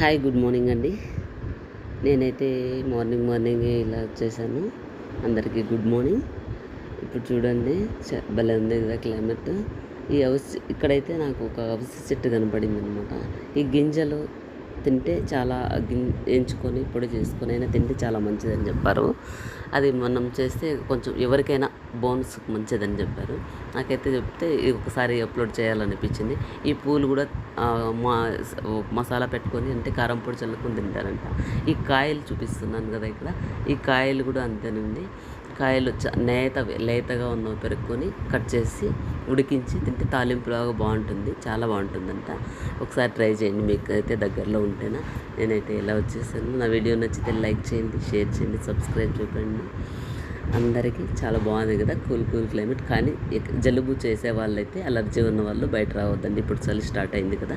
Hi good morning అండి. నేనైతే morning morning ఇలా వచ్చేసాను. అందరికీ గుడ్ మార్నింగ్. ఇప్పుడు చూడండి చ- భలే ఉంది కదా క్లైమేట్. ఈ హౌస్ ఇక్కడైతే నాకు ఒక హౌస్ చెట్టు కనపడింది అనమాట ఈ గింజలు తింటే చాలా ఎంచుకొని పొడి చేసుకొని అయినా తింటే చాలా మంచిదని చెప్పారు. అది మనం చేస్తే కొంచెం ఎవరికైనా బోన్స్ మంచిదని చెప్పారు. నాకైతే చెప్తే ఒకసారి అప్లోడ్ చేయాలనిపించింది. ఈ పూలు కూడా మా మసాలా పెట్టుకొని అంటే కారం పొడి చల్లుకొని తింటారంట. ఈ కాయలు చూపిస్తున్నాను కదా ఇక్కడ. ఈ కాయలు కూడా అంతేనండి. కాయలు చ- నేత లేతగా ఉన్నవి పెరుక్కొని కట్ చేసి ఉడికించి తింటే తాలింపులాగా బాగుంటుంది చాలా బాగుంటుందంట. ఒకసారి ట్రై చేయండి మీకు అయితే దగ్గరలో ఉంటేనా. నేనైతే ఇలా వచ్చేసాను. నా వీడియో నచ్చితే లైక్ చేయండి షేర్ చేయండి సబ్స్క్రైబ్ చూపండి. అందరికీ చాలా బాగుంది కదా కూల్ కూల్ క్లైమేట్. కానీ జలుబు చేసే వాళ్ళైతే అలర్జీ ఉన్న వాళ్ళు బయట రావద్దండి. ఇప్పుడు చలి స్టార్ట్ అయింది కదా.